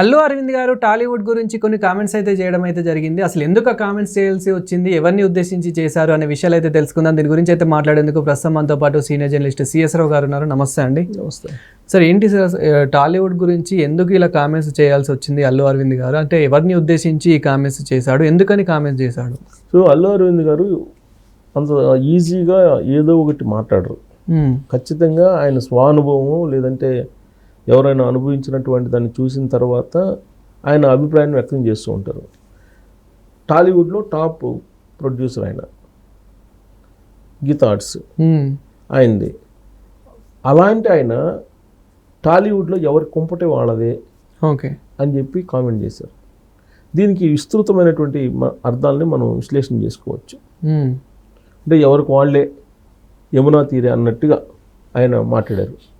అల్లు అరవింద్ గారు టాలీవుడ్ గురించి కొన్ని కామెంట్స్ అయితే చేయడం అయితే జరిగింది. అసలు ఎందుకు ఆ కామెంట్స్ చేయాల్సి వచ్చింది? ఎవరిని ఉద్దేశించి చేశారు అనే విషయాలు అయితే తెలుసుకుందాం. దీని గురించి అయితే మాట్లాడేందుకు ప్రస్తుతం మనతో పాటు సీనియర్ జర్నలిస్ట్ సిఎస్ రావు గారు ఉన్నారు. నమస్తే అండి. నమస్తే. సార్ ఏంటి సార్ టాలీవుడ్ గురించి ఎందుకు ఇలా కామెంట్స్ చేయాల్సి వచ్చింది అల్లు అరవింద్ గారు? అంటే ఎవరిని ఉద్దేశించి ఈ కామెంట్స్ చేశాడు? ఎందుకని కామెంట్స్ చేశాడు? సో అల్లు అరవింద్ గారు అంత ఈజీగా ఏదో ఒకటి మాట్లాడరు. ఖచ్చితంగా ఆయన స్వానుభవము లేదంటే ఎవరైనా అనుభవించినటువంటి దాన్ని చూసిన తర్వాత ఆయన అభిప్రాయాన్ని వ్యక్తం చేస్తూ ఉంటారు. టాలీవుడ్లో టాప్ ప్రొడ్యూసర్ ఆయన. గీత ఆర్ట్స్. ఉమ్, ఆయనది. అలాంటి ఆయన టాలీవుడ్లో ఎవరి కుంపటే వాళ్ళదే ఓకే. అని చెప్పి కామెంట్ చేశారు. దీనికి విస్తృతమైనటువంటి అర్థాలని మనం విశ్లేషణ చేసుకోవచ్చు. అంటే ఎవరికి వాళ్ళే యమునా తీరే అన్నట్టుగా ఆయన మాట్లాడారు.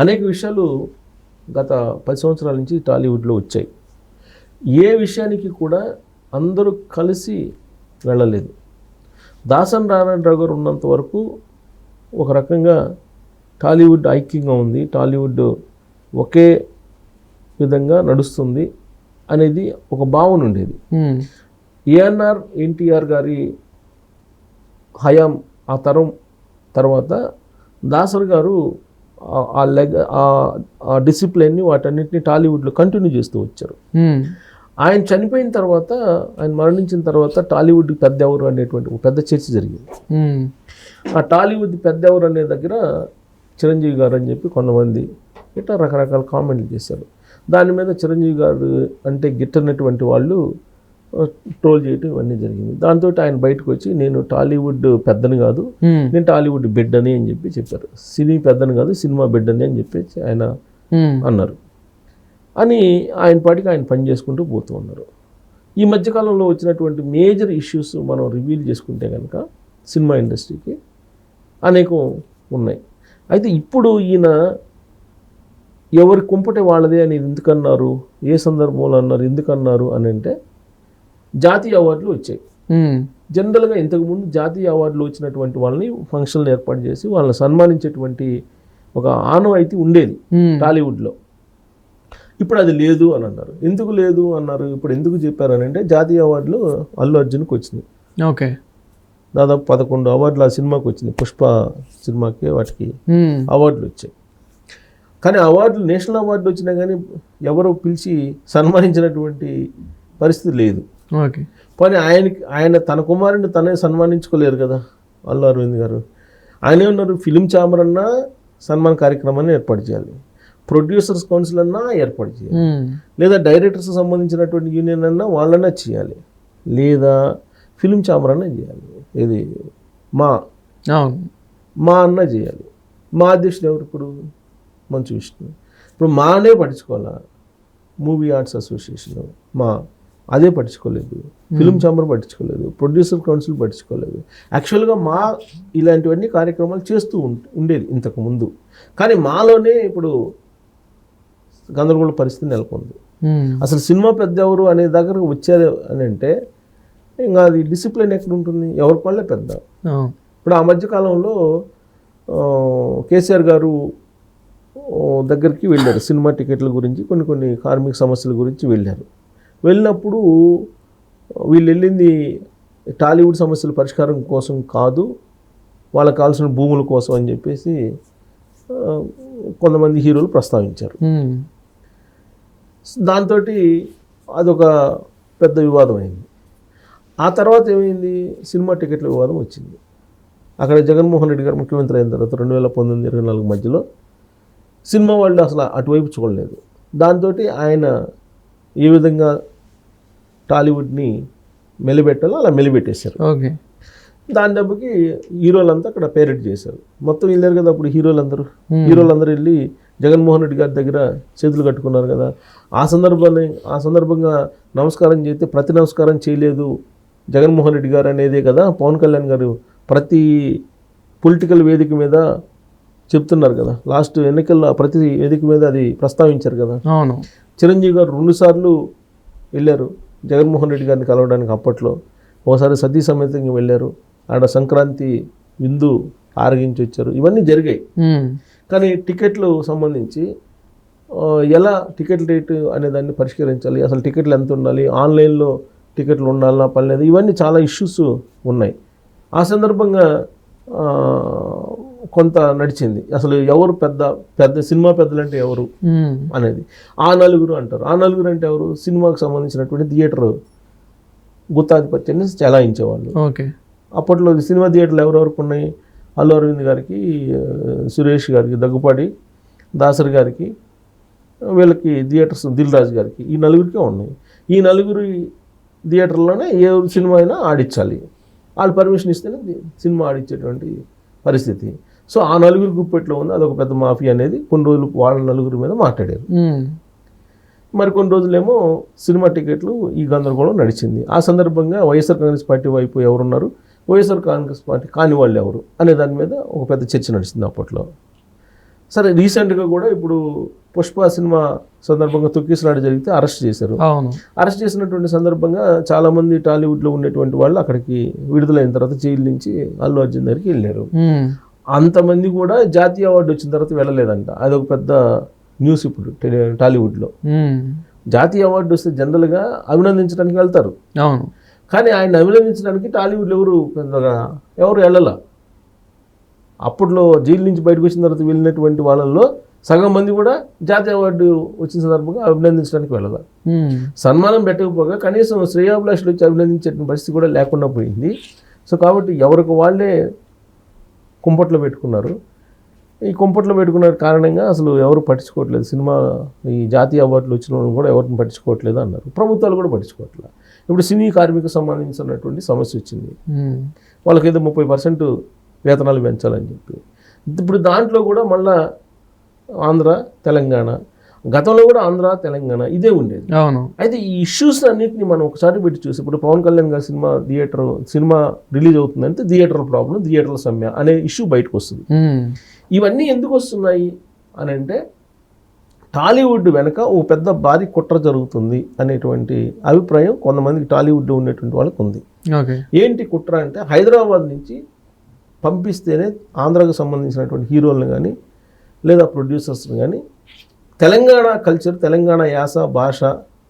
అనేక విషయాలు గత పది సంవత్సరాల నుంచి టాలీవుడ్లో వచ్చాయి. ఏ విషయానికి కూడా అందరూ కలిసి వెళ్ళలేదు. దాసన్ నారాయణరావు గారు ఉన్నంత వరకు ఒక రకంగా టాలీవుడ్ ఐక్యంగా ఉంది. టాలీవుడ్ ఒకే విధంగా నడుస్తుంది అనేది ఒక భావన ఉండేది. ఏఎన్ఆర్ ఎన్టీఆర్ గారి హయాం ఆ తరం తర్వాత దాసర్ గారు ఆ- లెగ ఆ- డిసిప్లిన్ని వాటన్నిటిని టాలీవుడ్లో కంటిన్యూ చేస్తూ వచ్చారు. ఆయన చనిపోయిన తర్వాత ఆయన మరణించిన తర్వాత టాలీవుడ్ పెద్ద ఎవరు అనేటువంటి ఒక పెద్ద చర్చ జరిగింది. ఆ టాలీవుడ్ పెద్ద ఎవరు అనే దగ్గర చిరంజీవి గారు అని చెప్పి కొంతమంది ఇట్లా రకరకాల కామెంట్లు చేశారు. దాని మీద చిరంజీవి గారు అంటే గిట్టనటువంటి వాళ్ళు ట్రోల్ చేయటం ఇవన్నీ జరిగింది. దాంతో ఆయన బయటకు వచ్చి నేను టాలీవుడ్ పెద్దని కాదు నేను టాలీవుడ్ బిడ్డని అని చెప్పి చెప్పారు. సినీ పెద్దని కాదు సినిమా బిడ్డని అని చెప్పి ఆయన అన్నారు. అని ఆయన పాటికి ఆయన పని చేసుకుంటూ పోతూ ఉన్నారు. ఈ మధ్యకాలంలో వచ్చినటువంటి మేజర్ ఇష్యూస్ మనం రివీల్ చేసుకుంటే కనుక సినిమా ఇండస్ట్రీకి అనేకం ఉన్నాయి. అయితే ఇప్పుడు ఈయన ఎవరి కుంపటి వాళ్ళదే అని ఎందుకన్నారు? ఏ సందర్భంలో అన్నారు? ఎందుకన్నారు అని అంటే జాతీయ అవార్డులు వచ్చాయి. జనరల్గా ఇంతకుముందు జాతీయ అవార్డులు వచ్చినటువంటి వాళ్ళని ఫంక్షన్లు ఏర్పాటు చేసి వాళ్ళని సన్మానించేటువంటి ఒక ఆనవాయితీ ఉండేది టాలీవుడ్లో. ఇప్పుడు అది లేదు అని అన్నారు. ఎందుకు లేదు అన్నారు? ఇప్పుడు ఎందుకు చెప్పారని అంటే జాతీయ అవార్డులు అల్లు అర్జున్కి వచ్చింది. ఓకే. దాదాపు పదకొండు అవార్డులు ఆ సినిమాకి వచ్చింది. పుష్ప సినిమాకి వాటికి అవార్డులు వచ్చాయి. కానీ అవార్డులు నేషనల్ అవార్డులు వచ్చినా కానీ ఎవరో పిలిచి సన్మానించినటువంటి పరిస్థితి లేదు. ఓకే. కానీ ఆయనకి ఆయన తన కుమారుని తనే సన్మానించుకోలేరు కదా అల్లు అరవింద్ గారు. ఆయన ఏమన్నారు? ఫిలిం ఛాంబర్ అన్నా సన్మాన కార్యక్రమాన్ని ఏర్పాటు చేయాలి. ప్రొడ్యూసర్స్ కౌన్సిల్ అన్నా ఏర్పాటు చేయాలి. ఉమ్, లేదా డైరెక్టర్స్ సంబంధించినటువంటి యూనియన్ అన్నా వాళ్ళన్నా చేయాలి. లేదా ఫిలిం ఛాంబర్ అన్నా చేయాలి. ఇది మా మా అన్న చేయాలి. మా అధ్యక్షుడు ఎవరు ఇప్పుడు? మంచు విష్ణు. ఇప్పుడు మానే పట్టించుకోవాలా? మూవీ ఆర్ట్స్ అసోసియేషన్ మా అదే పట్టించుకోలేదు. ఫిలిం ఛాంబర్ పట్టించుకోలేదు. ప్రొడ్యూసర్ కౌన్సిల్ పట్టించుకోలేదు. యాక్చువల్గా మా ఇలాంటివన్నీ కార్యక్రమాలు చేస్తూ ఉండేది ఇంతకు ముందు. కానీ మాలోనే ఇప్పుడు గందరగోళ పరిస్థితి నెలకొంది. ఉమ్, అసలు సినిమా పెద్ద ఎవరు అనే దగ్గర వచ్చారు అని అంటే ఇంకా అది డిసిప్లిన్ ఎక్కడ ఉంటుంది? ఎవరికి వాళ్ళే పెద్ద. ఇప్పుడు ఆ మధ్యకాలంలో కేసీఆర్ గారు దగ్గరికి వెళ్ళారు. సినిమా టికెట్ల గురించి కొన్ని కొన్ని కార్మిక సమస్యల గురించి వెళ్ళారు. వెళ్ళినప్పుడు వీళ్ళు వెళ్ళింది టాలీవుడ్ సమస్యల పరిష్కారం కోసం కాదు వాళ్ళకి కావాల్సిన భూముల కోసం అని చెప్పేసి కొంతమంది హీరోలు ప్రస్తావించారు. దాంతో అదొక పెద్ద వివాదం అయింది ఆ తర్వాత ఏమైంది? సినిమా టికెట్ల వివాదం వచ్చింది. అక్కడ జగన్మోహన్ రెడ్డి గారు ముఖ్యమంత్రి అయిన తర్వాత రెండు వేల పంతొమ్మిది ఇరవై నాలుగు మధ్యలో సినిమా వాళ్ళు అసలు అటువైపు చూడలేదు. దాంతో ఆయన ఏ విధంగా టాలీవుడ్ని మెలిపెట్టాలో అలా మెలిపెట్టేశారు. ఓకే. దాని దెబ్బకి హీరోలంతా అక్కడ పేరెడ్ చేశారు. మొత్తం వెళ్ళారు కదా అప్పుడు హీరోలందరూ. హీరోలందరూ వెళ్ళి జగన్మోహన్ రెడ్డి గారి దగ్గర చేతులు కట్టుకున్నారు కదా. ఆ సందర్భాన్ని ఆ సందర్భంగా నమస్కారం చేస్తే ప్రతి నమస్కారం చేయలేదు జగన్మోహన్ రెడ్డి గారు అనేదే కదా. పవన్ కళ్యాణ్ గారు ప్రతి పొలిటికల్ వేదిక మీద చెప్తున్నారు కదా. లాస్ట్ ఎన్నికల్లో ప్రతి వేదిక మీద అది ప్రస్తావించారు కదా. అవును. చిరంజీవి గారు రెండుసార్లు వెళ్ళారు. జగన్మోహన్ రెడ్డి గారిని కలవడానికి అప్పట్లో ఒకసారి సతీ సమేతంగా వెళ్ళారు. ఆడ సంక్రాంతి విందు ఆరగించి వచ్చారు. ఇవన్నీ జరిగాయి. కానీ టికెట్లు సంబంధించి ఎలా టికెట్ రేటు అనే దాన్ని పరిష్కరించాలి? అసలు టికెట్లు ఎంత ఉండాలి? ఆన్లైన్లో టికెట్లు ఉండాలన్నా పర్లేదు ఇవన్నీ చాలా ఇష్యూస్ ఉన్నాయి. ఆ సందర్భంగా కొంత నడిచింది. అసలు ఎవరు పెద్ద పెద్ద సినిమా పెద్దలంటే ఎవరు. అనేది. ఆ నలుగురు అంటారు. ఆ నలుగురు అంటే ఎవరు? సినిమాకు సంబంధించినటువంటి థియేటర్ గుత్తాధిపత్యాన్ని చెలాయించేవాళ్ళు. ఓకే. అప్పట్లో సినిమా థియేటర్లు ఎవరెవరికి ఉన్నాయి? అల్లు అరవింద్ గారికి సురేష్ గారికి దగ్గుపాటి దాసరి గారికి వీళ్ళకి థియేటర్స్ దిల్ రాజు గారికి ఈ నలుగురికే ఉన్నాయి. ఈ నలుగురు థియేటర్లోనే ఏ సినిమా అయినా ఆడించాలి వాళ్ళు పర్మిషన్ ఇస్తేనే సినిమా ఆడించేటువంటి పరిస్థితి. సో ఆ నలుగురు గుప్పెట్లో ఉంది అదొక పెద్ద మాఫియా అనేది కొన్ని రోజులు వాళ్ళ నలుగురి మీద మాట్లాడారు. మరి కొన్ని రోజులేమో సినిమా టికెట్లు ఈ గందరగోళం నడిచింది. ఆ సందర్భంగా వైఎస్ఆర్ కాంగ్రెస్ పార్టీ వైపు ఎవరున్నారు? వైఎస్ఆర్ కాంగ్రెస్ పార్టీ కాని వాళ్ళు ఎవరు? అనే దాని మీద ఒక పెద్ద చర్చ నడిచింది అప్పట్లో. సరే రీసెంట్గా కూడా ఇప్పుడు పుష్ప సినిమా సందర్భంగా తొక్కిసలాట జరిగితే అరెస్ట్ చేశారు. అరెస్ట్ చేసినటువంటి సందర్భంగా చాలామంది టాలీవుడ్లో ఉండేటువంటి వాళ్ళు అక్కడికి విడుదలైన తర్వాత జైలు నుంచి అల్లు అర్జున్ దగ్గరికి వెళ్ళారు. అంతమంది కూడా జాతీయ అవార్డు వచ్చిన తర్వాత వెళ్ళలేదంట. అదొక పెద్ద న్యూస్ ఇప్పుడు టెలి- టాలీవుడ్లో. జాతీయ అవార్డు వస్తే జనరల్గా అభినందించడానికి వెళ్తారు. అవును. కానీ ఆయన అభినందించడానికి టాలీవుడ్లో ఎవరు పెద్దగా ఎవరు వెళ్ళాల? అప్పట్లో జైలు నుంచి బయటకు వచ్చిన తర్వాత వెళ్ళినటువంటి వాళ్ళల్లో సగం మంది కూడా జాతీయ అవార్డు వచ్చిన సందర్భంగా అభినందించడానికి వెళ్ళాలి. మ్మ్. సన్మానం పెట్టకపోగా కనీసం శ్రేయాభిలాషులు వచ్చి అభినందించే పరిస్థితి కూడా లేకుండా పోయింది. సో కాబట్టి ఎవరికి వాళ్ళే కుంపట్లో పెట్టుకున్నారు. ఈ కుంపట్లో పెట్టుకున్న కారణంగా అసలు ఎవరు పట్టించుకోవట్లేదు. సినిమా ఈ జాతీయ అవార్డులు వచ్చిన కూడా ఎవరిని పట్టించుకోవట్లేదు అన్నారు. ప్రభుత్వాలు కూడా పట్టించుకోవట్లేదు. ఇప్పుడు సినీ కార్మిక సంబంధించినటువంటి సమస్య వచ్చింది. వాళ్ళకి ఏదో ముప్పై పర్సెంట్ వేతనాలు పెంచాలని చెప్పి. ఇప్పుడు దాంట్లో కూడా మళ్ళా ఆంధ్ర తెలంగాణ గతంలో కూడా ఆంధ్ర తెలంగాణ ఇదే ఉండేది. అవును. అయితే ఈ ఇష్యూస్ అన్నింటినీ మనం ఒకసారి పెట్టి చూసి ఇప్పుడు పవన్ కళ్యాణ్ గారి సినిమా థియేటర్ సినిమా రిలీజ్ అవుతుందంటే థియేటర్ ప్రాబ్లం థియేటర్ల సమ్మె అనే ఇష్యూ బయటకు వస్తుంది. ఇవన్నీ ఎందుకు వస్తున్నాయి అని అంటే టాలీవుడ్ వెనక ఓ పెద్ద భారీ కుట్ర జరుగుతుంది అనేటువంటి అభిప్రాయం కొంతమందికి టాలీవుడ్లో ఉండేటువంటి వాళ్ళకి ఉంది. ఏంటి కుట్ర అంటే హైదరాబాద్ నుంచి పంపిస్తేనే ఆంధ్రాకు సంబంధించినటువంటి హీరోలను కానీ లేదా ప్రొడ్యూసర్స్ని కానీ తెలంగాణ కల్చర్ తెలంగాణ యాస భాష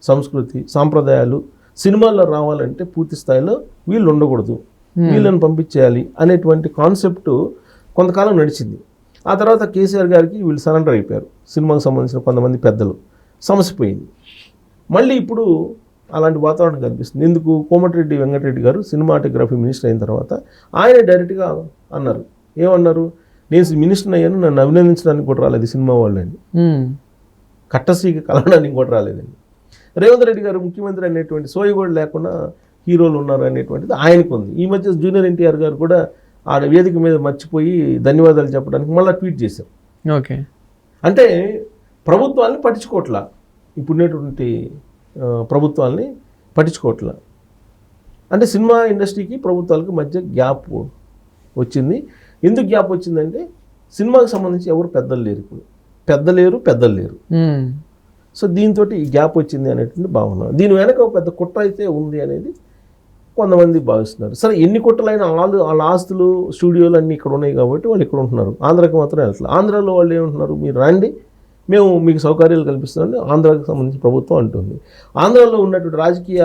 సంస్కృతి సాంప్రదాయాలు సినిమాల్లో రావాలంటే పూర్తి స్థాయిలో వీళ్ళు ఉండకూడదు. వీళ్ళని పంపించేయాలి అనేటువంటి కాన్సెప్ట్ కొంతకాలం నడిచింది. ఆ తర్వాత కేసీఆర్ గారికి వీళ్ళు సరెండర్ అయిపోయారు. సినిమాకు సంబంధించిన కొంతమంది పెద్దలు సమస్య పోయింది మళ్ళీ ఇప్పుడు అలాంటి వాతావరణం కనిపిస్తుంది. ఎందుకు కోమటిరెడ్డి వెంకటరెడ్డి గారు సినిమాటోగ్రఫీ మినిస్టర్ అయిన తర్వాత ఆయన డైరెక్ట్గా అన్నారు. ఏమన్నారు? నేను మినిస్టర్ అయ్యాను నన్ను అభినందించడానికి కూడా రాలేదు సినిమా వాళ్ళని. మ్మ్. కట్టశ్రీకి కలవడానికి కూడా రాలేదండి. రేవంత్ రెడ్డి గారు ముఖ్యమంత్రి అనేటువంటి సోయి కూడా లేకుండా హీరోలు ఉన్నారు అనేటువంటిది ఆయనకు ఉంది ఈ మధ్య జూనియర్ ఎన్టీఆర్ గారు కూడా ఆ వేదిక మీద మర్చిపోయి ధన్యవాదాలు చెప్పడానికి మళ్ళీ ట్వీట్ చేశారు. ఓకే. అంటే ప్రభుత్వాన్ని పట్టించుకోవట్లా. ఇప్పుడున్నటువంటి ఆ, ప్రభుత్వాల్ని పట్టించుకోవట్లా. అంటే సినిమా ఇండస్ట్రీకి ప్రభుత్వాలకు మధ్య గ్యాప్ వచ్చింది. ఎందుకు గ్యాప్ వచ్చిందంటే సినిమాకి సంబంధించి ఎవరు పెద్దలు లేరు ఇప్పుడు. పెద్ద లేరు పెద్దలు లేరు. సో దీంతో ఈ గ్యాప్ వచ్చింది అనేటువంటి భావన. దీని వెనక ఒక పెద్ద కుట్ర అయితే ఉంది అనేది కొంతమంది భావిస్తున్నారు. సరే ఎన్ని కుట్రలైన వాళ్ళు వాళ్ళ ఆస్తులు స్టూడియోలు అన్నీ ఇక్కడ ఉన్నాయి కాబట్టి వాళ్ళు ఇక్కడ ఉంటున్నారు. ఆంధ్రాకి మాత్రం వెళ్ళట్లేదు ఆంధ్రాలో వాళ్ళు ఏమంటున్నారు? మీరు రండి మేము మీకు సౌకర్యాలు కల్పిస్తామని ఆంధ్రాకి సంబంధించి ప్రభుత్వం అంటుంది. ఆంధ్రాలో ఉన్నటువంటి రాజకీయ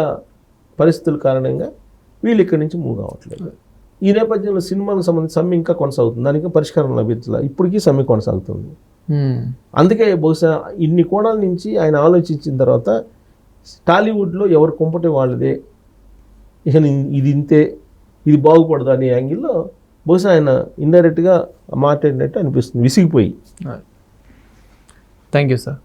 పరిస్థితుల కారణంగా వీళ్ళు ఇక్కడి నుంచి మూవ్ కావట్లేదు. ఈ నేపథ్యంలో సినిమాలకు సంబంధించి సమ్మె ఇంకా కొనసాగుతుంది. దానికి పరిష్కారం లభించాలి? ఇప్పటికీ సమ్మె కొనసాగుతుంది. అందుకే బహుశా ఇన్ని కోణాల నుంచి ఆయన ఆలోచించిన తర్వాత టాలీవుడ్లో ఎవరు కుంపటి వాళ్ళదే. ఇక ఇది ఇంతే ఇది బాగుపడదు అనే యాంగిల్లో బహుశా ఆయన ఇండైరెక్ట్గా మాట్లాడినట్టు అనిపిస్తుంది. విసిగిపోయి. Thank you sir.